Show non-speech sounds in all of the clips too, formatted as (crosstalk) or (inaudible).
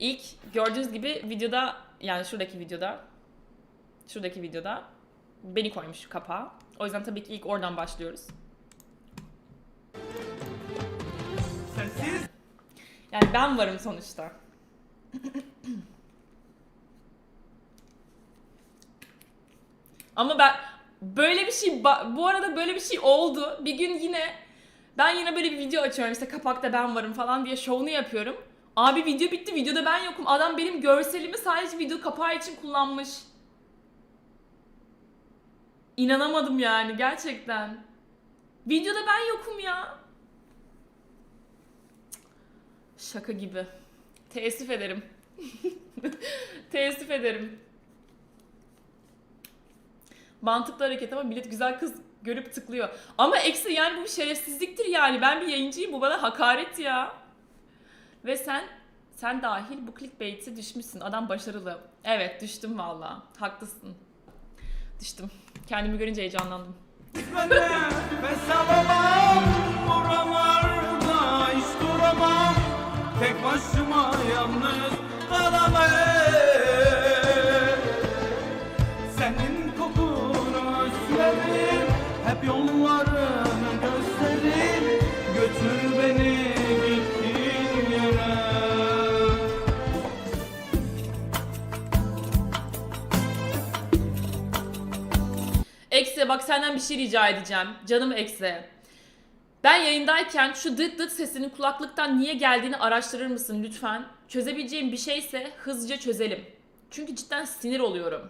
İlk gördüğünüz gibi videoda yani şuradaki videoda şuradaki videoda beni koymuş kapağa. O yüzden tabii ki ilk oradan başlıyoruz. Yani ben varım sonuçta. Ama ben böyle bir şey bu arada böyle bir şey oldu. Bir gün yine ben yine böyle bir video açıyorum işte kapakta ben varım falan diye şovunu yapıyorum. Abi video bitti videoda ben yokum. Adam benim görselimi sadece video kapağı için kullanmış. İnanamadım yani gerçekten. Videoda ben yokum ya. Şaka gibi. Teessüf ederim. (laughs) Teessüf ederim. Mantıklı hareket ama millet güzel kız görüp tıklıyor. Ama eksi yani bu bir şerefsizliktir yani. Ben bir yayıncıyım bu bana hakaret ya. Ve sen sen dahil bu clickbait'e düşmüşsün. Adam başarılı. Evet düştüm valla. Haklısın. Düştüm. Kendimi görünce heyecanlandım. Tek başıma yalnız kalamam Bak senden bir şey rica edeceğim. Canım Ekse. Ben yayındayken şu dıt dıt sesinin kulaklıktan niye geldiğini araştırır mısın lütfen? Çözebileceğim bir şeyse hızlıca çözelim. Çünkü cidden sinir oluyorum.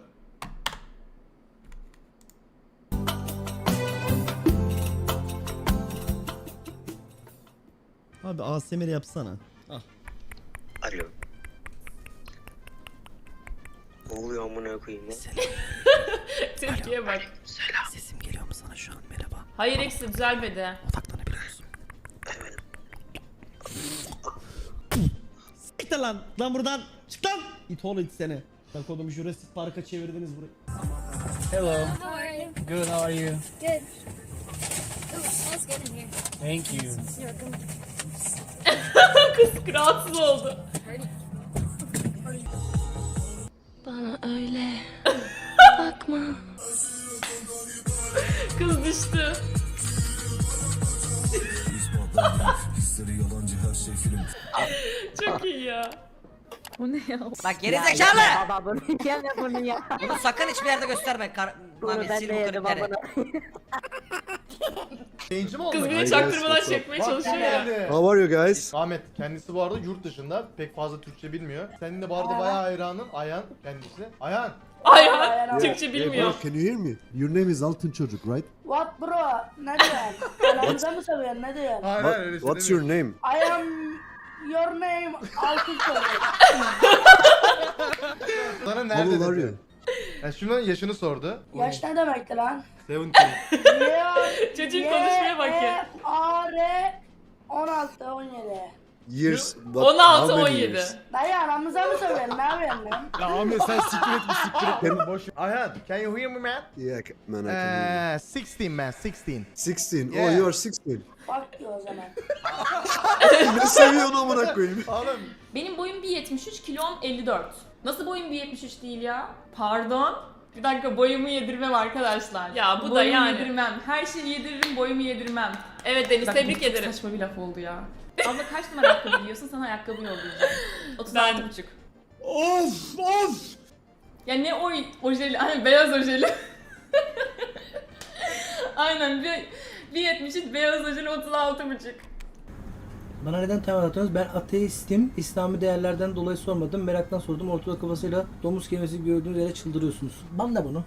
Abi ASMR yapsana. Ah. Alo. Ne oluyor amına koyayım ya? (laughs) Tepkiye bak. Sesim geliyor mu sana şu an? Merhaba. Hayır Ekse düzelmedi. Odaklanabiliyor musun? Siktir lan. Lan buradan. Çık lan. İt oğlu it seni. Lan kodum Jurassic Park'a çevirdiniz burayı. Hello. How are you? Good. How are you? Good. Ooh, smells good in here. Thank you. You're welcome. (laughs) Kız rahatsız oldu. Bana öyle (laughs) bakma. Kız düştü. Çok iyi ya. Bak geri zekalı! Baba bunu yeme bunu ya. Bunu sakın hiçbir yerde gösterme. Kar Bunu Mami ben sil de bu yedim klipleri. amına. Yayıncı mı Kız bir de çaktırmadan çekmeye çalışıyor ya. How are you guys? Ahmet kendisi bu arada yurt dışında pek fazla Türkçe bilmiyor. Senin de bu arada bayağı hayranın. Ayhan kendisi. Ayhan. Ayhan Türkçe bilmiyor. Can you hear me? Your name is Altın Çocuk, right? What bro? Ne diyorsun? Anamıza mı seviyorsun? Ne diyorsun? Hayır hayır öyle şey what's your name? I am your name Altın Çocuk. (laughs) Sana How nerede old are dedi. you? Yani şimdi yaşını sordu. Yaş ne demekti lan? 17. Çocuğun konuşmaya bak ya. A R 16 17. Years. What, 16 how many 17. years? Dayı anamıza mı seviyorsun? Ne yapıyorsun lan? Ya Ahmet sen siktir et bir siktir et. Boş. Ayhan can you hear me man? Yeah, man, I can hear Eee 16 man 16. you. 16. yeah. Oh, you are 16. Bak diyor o zaman. (laughs) ne seviyorsun amına koyayım? Oğlum Benim boyum 1.73, kilom 54. Nasıl boyum 1.73 değil ya? Pardon. Bir dakika boyumu yedirmem arkadaşlar. Ya bu da Boyumu yani. yedirmem. Her şeyi yediririm, boyumu yedirmem. Evet Deniz tebrik ederim. Saçma bir laf oldu ya. Abla kaç numara ayakkabı giyiyorsun? Sana ayakkabı yollayacağım. 36 buçuk. Of of. Ya ne o ojeli? Aynen beyaz ojeli. Aynen bir, bir 73 beyaz ojeli 36 buçuk. Bana neden temel atıyorsunuz? Ben ateistim. İslami değerlerden dolayı sormadım. Meraktan sordum. Ortalık kafasıyla domuz kelimesi gördüğünüz yere çıldırıyorsunuz. Bana bunu.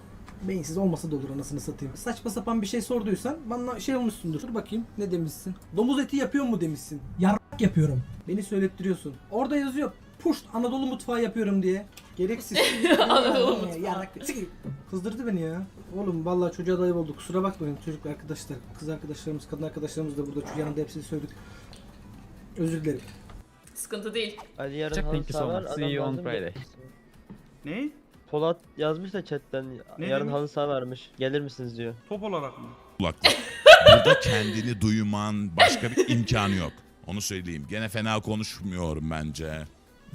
Beyinsiz olmasa da olur anasını satayım. Saçma sapan bir şey sorduysan bana şey olmuşsundur. Dur bakayım ne demişsin? Domuz eti yapıyor mu demişsin. Yarrak yapıyorum. Beni söylettiriyorsun. Orada yazıyor. Puşt Anadolu mutfağı yapıyorum diye. Gereksiz. (laughs) Anadolu mutfağı. Yarrak. Kızdırdı beni ya. Oğlum vallahi çocuğa dayı olduk. Kusura bakmayın çocuk arkadaşlar. Kız arkadaşlarımız, kadın arkadaşlarımız da burada. Şu yanında hepsini söyledik. Özür dilerim. Sıkıntı değil. Hadi yarın halı saha var. Adam lazım da- Ne? Polat yazmış da chatten Ne yarın demiş? halı saha vermiş. Gelir misiniz diyor. Top olarak mı? kulaklık. (laughs) Burada kendini duyman başka bir imkanı yok. Onu söyleyeyim. Gene fena konuşmuyorum bence.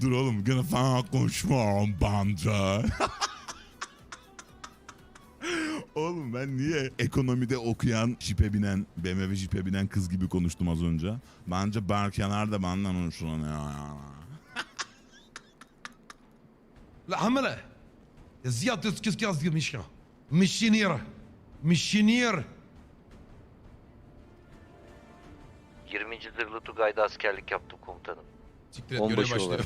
Dur oğlum gene fena konuşmuyorum bence. (laughs) oğlum ben niye ekonomide okuyan, jipe binen, BMW jipe binen kız gibi konuştum az önce? Bence Berkenar da benden hoşlanıyor ya. La hamile. Ziyad Özküz yazdı Mişka. Mişinir. Mişinir. 20. Zırhlı Tugay'da askerlik yaptım komutanım. Siktir et görev başlıyor. (laughs) (laughs)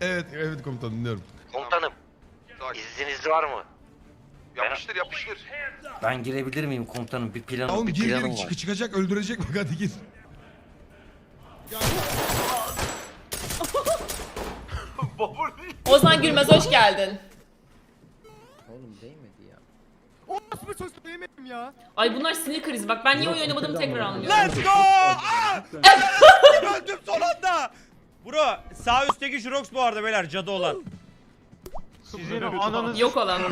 Evet evet komutan dinliyorum. Komutanım Sakin. izniniz var mı? Yapıştır yapıştır. Ben girebilir miyim komutanım? Bir planım, Oğlum bir gir planım gir var. çık- çıkacak öldürecek bak hadi gir. Ozan Gülmez hoş geldin. Oğlum değmedi ya. Ay bunlar sinir krizi. Bak ben niye oyun oynamadığımı tekrar anlıyorum. Let's go! (laughs) Öldüm son anda. Bro sağ üstteki Jurox bu arada beyler cadı olan. Sizin ananız Yok olan.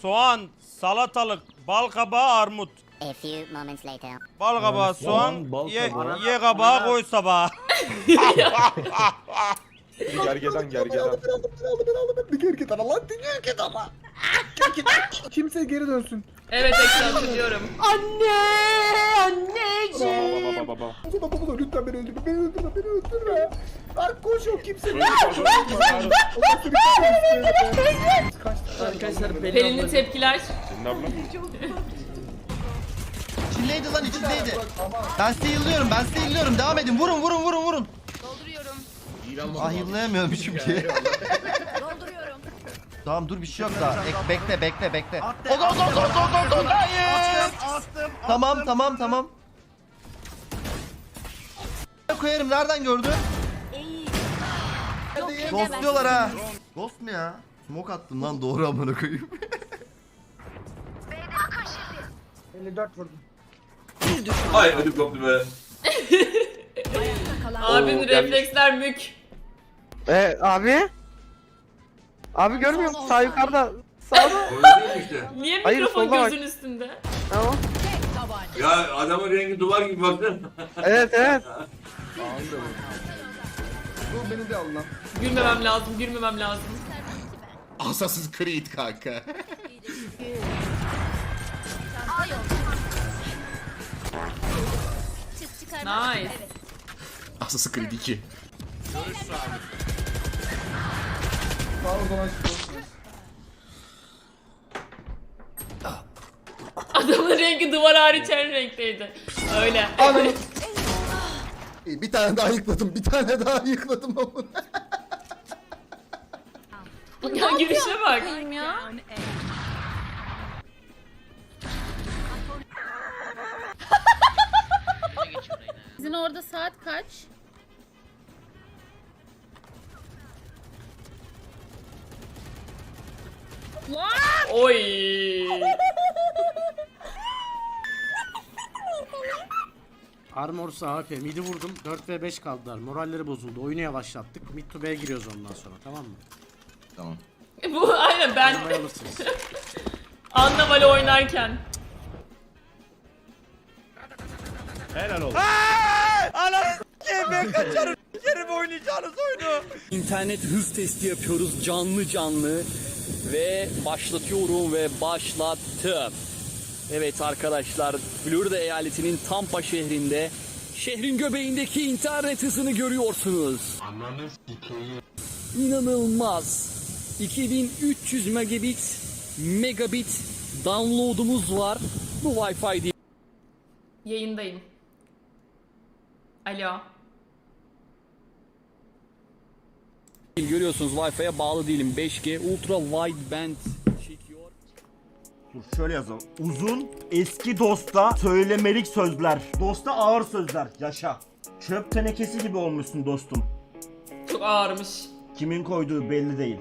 soğan, salatalık, bal kabağı, armut. A few moments later. Bal kabağı, soğan, ye, ye kabağı, koy sabağa. Gergedan gergedan. Kimse geri dönsün. Evet ekran hatırlıyorum. Baba baba lütfen beni öldürme. Beni öldürme. Beni öldürme. Lan koş o kimse. Arkadaşlar Pelin'in tepkiler. İçindeydi lan içindeydi. Ben size yıllıyorum ben size yıllıyorum. Devam edin vurun vurun vurun vurun. Dolduruyorum. Ah yıllayamıyorum çünkü. Dolduruyorum. tamam dur bir şey yok daha. Ek, bekle bekle bekle. O da o da o da o da o da Hayır. Tamam tamam tamam. koyarım nereden gördün? Ghost diyorlar ha. Ghost mu ya? Smoke attım lan doğru amına koyayım. 54 vurdum. Ay ödüm koptu be. (laughs) Abinin refleksler mük. Ee, abi? Abi görmüyor musun? Sağ yukarıda. Sağda. Niye Hayır, mikrofon sola bak. gözün üstünde? Tamam. Ya adamın rengi duvar gibi baksana. Evet evet. Gülmemem lazım, gülmemem lazım. Assassin's Creed kanka. (laughs) Nice. Assassin's Creed 2. Adamın rengi duvar hariç her renkteydi. Öyle. (laughs) Bir tane daha yıkladım, bir tane daha yıkladım ama. ya gülüşe bak. ya. Sizin orada saat kaç? Oy. Armor AP midi vurdum 4 ve 5 kaldılar moralleri bozuldu oyunu yavaşlattık mid to B'ye giriyoruz ondan sonra tamam mı? (laughs) Bu aynen ben Orayı alırsınız. (laughs) Anna Vale oynarken. Helal olsun. Ananı s**eyim ben kaçarım s**erim oynayacağınız oyunu. İnternet hız testi yapıyoruz canlı canlı ve başlatıyorum ve başlattım. Evet arkadaşlar Florida eyaletinin Tampa şehrinde şehrin göbeğindeki internet hızını görüyorsunuz. İnanılmaz. 2300 megabit megabit download'umuz var. Bu Wi-Fi değil. Yayındayım. Alo. Görüyorsunuz Wi-Fi'ye bağlı değilim. 5G ultra wideband çekiyor. Dur şöyle yazalım. Uzun eski dosta söylemelik sözler. Dosta ağır sözler. Yaşa. Çöp tenekesi gibi olmuşsun dostum. Çok ağırmış. Kimin koyduğu belli değil.